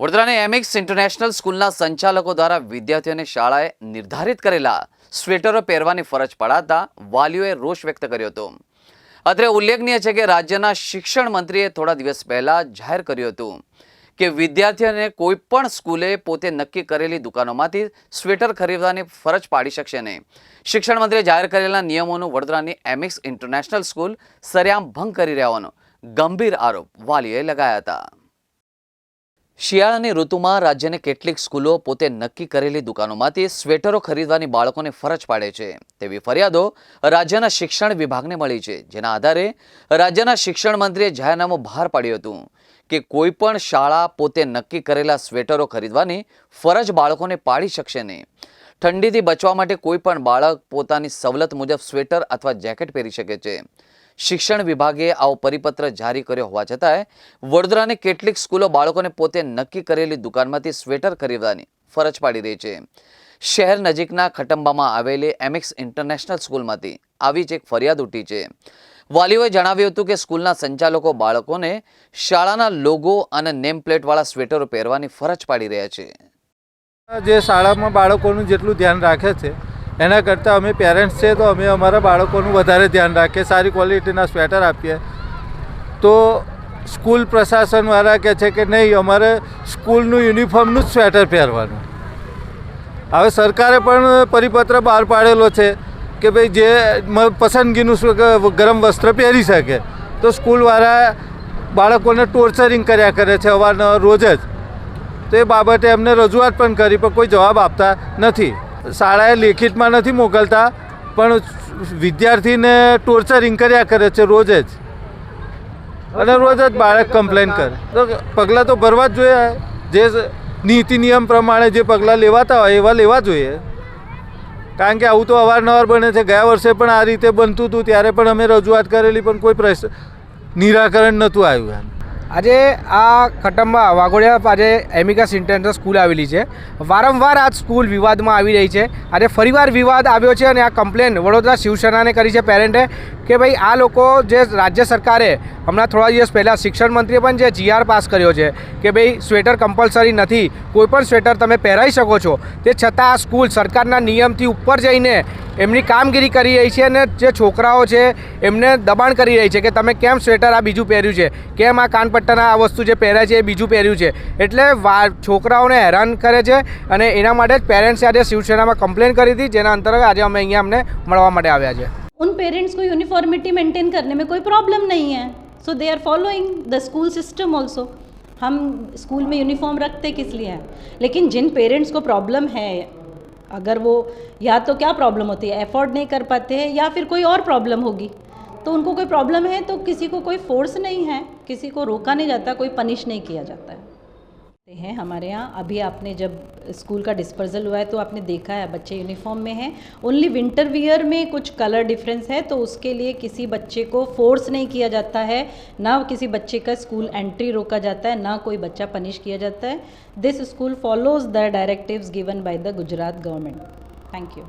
વડોદરાની એમિક્સ ઇન્ટરનેશનલ સ્કૂલના સંચાલકો દ્વારા વિદ્યાર્થીઓને શાળાએ નિર્ધારિત કરેલા સ્વેટરો પહેરવાની ફરજ પડાતા વાલીઓએ રોષ વ્યક્ત કર્યો હતો. અત્રે ઉલ્લેખનીય છે કે રાજ્યના શિક્ષણ મંત્રીએ થોડા દિવસ પહેલા જાહેર કર્યું હતું કે વિદ્યાર્થીઓને કોઈ પણ સ્કૂલે પોતે નક્કી કરેલી દુકાનોમાંથી સ્વેટર ખરીદવાની ફરજ પાડી શકશે નહીં. શિક્ષણ મંત્રીએ જાહેર કરેલા નિયમોનું વડોદરાની એમિક્સ ઇન્ટરનેશનલ સ્કૂલ સરેઆમ ભંગ કરી રહ્યા હોવાનો ગંભીર આરોપ વાલીઓએ લગાયા હતા. શિયાળાની ઋતુમાં રાજ્યની કેટલીક સ્કૂલો પોતે નક્કી કરેલી દુકાનોમાંથી સ્વેટરો ખરીદવાની બાળકોને ફરજ પાડે છે. તેવી ફરિયાદો રાજ્યના શિક્ષણ વિભાગને મળી છે, જેના આધારે રાજ્યના શિક્ષણ મંત્રીએ જાહેરનામું બહાર પાડ્યું હતું કે કોઈ પણ શાળા પોતે નક્કી કરેલા સ્વેટરો ખરીદવાની ફરજ બાળકોને પાડી શકશે નહીં. ઠંડીથી બચવા માટે કોઈ પણ બાળક પોતાની સવલત મુજબ સ્વેટર અથવા જેકેટ પહેરી શકે છે. શિક્ષણ વિભાગે આવો પરિપત્ર જારી કર્યો હોવા છતાંય વડોદરાની કેટલીક સ્કૂલો બાળકોને પોતે નક્કી કરેલી દુકાનમાંથી સ્વેટર ખરીદવાની ફરજ પાડી રહી છે. શહેર નજીકના ખટંબામાં આવેલી એમિક્સ ઇન્ટરનેશનલ સ્કૂલમાંથી આવી જ એક ફરિયાદ ઉઠી છે. વાલીઓએ જણાવ્યું હતું કે સ્કૂલના સંચાલકો બાળકોને શાળાના લોગો અને નેમ પ્લેટવાળા સ્વેટરો પહેરવાની ફરજ પાડી રહ્યા છે. જે શાળામાં બાળકોનું જેટલું ધ્યાન રાખે છે એના કરતાં અમે પેરેન્ટ્સ છે તો અમે અમારા બાળકોનું વધારે ધ્યાન રાખીએ, સારી ક્વોલિટીના સ્વેટર આપીએ. તો સ્કૂલ પ્રશાસનવાળા કહે છે કે નહીં, અમારે સ્કૂલનું યુનિફોર્મનું જ સ્વેટર પહેરવાનું. હવે સરકારે પણ પરિપત્ર બહાર પાડેલો છે કે ભાઈ જે પસંદગીનું ગરમ વસ્ત્ર પહેરી શકે. તો સ્કૂલવાળા બાળકોને ટોર્ચરિંગ કર્યા કરે છે અવારનવાર રોજ જ. તો એ બાબતે એમને રજૂઆત પણ કરી પણ કોઈ જવાબ આપતા નથી. શાળાએ લેખિતમાં નથી મોકલતા, પણ વિદ્યાર્થીને ટોર્ચરિંગ કર્યા કરે છે રોજ જ. અને રોજ જ બાળક કમ્પ્લેન કરે. તો પગલાં તો ભરવા જ જોઈએ. જે નીતિ નિયમ પ્રમાણે જે પગલાં લેવાતા હોય, એવા લેવા જોઈએ. કારણ કે આવું તો અવારનવાર બને છે. ગયા વર્ષે પણ આ રીતે બનતું હતું, ત્યારે પણ અમે રજૂઆત કરેલી, પણ કોઈ પ્રશ્ન, નિરાકરણ નહોતું આવ્યું એમ. આજે આ ખટંબા વાઘોડિયા આજે એમિકસ ઇન્ટરનેશનલ સ્કૂલ આવેલી છે. વારંવાર આ સ્કૂલ વિવાદમાં આવી રહી છે. આજે ફરીવાર વિવાદ આવ્યો છે અને આ કમ્પ્લેન વડોદરા શિવસેનાને કરી છે પેરેન્ટે કે ભાઈ આ લોકો જે રાજ્ય સરકારે હમણાં થોડા દિવસ પહેલાં શિક્ષણ મંત્રીએ પણ જે જીઆર પાસ કર્યો છે કે ભાઈ સ્વેટર કમ્પલસરી નથી કોઈપણ સ્વેટર તમે પહેરાવી શકો છો. તે છતાં આ સ્કૂલ સરકારના નિયમથી ઉપર જઈને એમની કામગીરી કરી રહી છે અને જે છોકરાઓ છે એમને દબાણ કરી રહી છે કે તમે કેમ સ્વેટર આ બીજું પહેર્યું છે કેમ આ કાનપટ્ટાના આ વસ્તુ જે પહેર્યા છે એ બીજું પહેર્યું છે એટલે વા છોકરાઓને હેરાન કરે છે અને એના માટે જ પેરેન્ટ્સે આજે શિવસેનામાં કમ્પ્લેન કરી હતી જેના અંતર્ગત આજે અમે અહીંયા અમને મળવા માટે આવ્યા છે उन पेरेंट्स को यूनिफॉर्मिटी मेंटेन करने में कोई प्रॉब्लम नहीं है so they are following the school system also हम स्कूल में यूनिफॉर्म रखते किस लिए हैं लेकिन जिन पेरेंट्स को प्रॉब्लम है अगर वो या तो क्या प्रॉब्लम होती है? एफोर्ड नहीं कर पाते हैं या फिर कोई और प्रॉब्लम होगी। तो उनको कोई प्रॉब्लम है तो किसी को कोई फोर्स नहीं है, किसी को रोका नहीं जाता, कोई पनिश नहीं किया जाता है। हैं हमारे यहाँ। अभी आपने जब स्कूल का डिस्पर्जल हुआ है तो आपने देखा है, बच्चे यूनिफॉर्म में हैं। ओनली विंटर वियर में कुछ कलर डिफरेंस है तो उसके लिए किसी बच्चे को फोर्स नहीं किया जाता है। ना किसी बच्चे का स्कूल एंट्री रोका जाता है, ना कोई बच्चा पनिश किया जाता है। This school follows the directives given by the Gujarat government thank you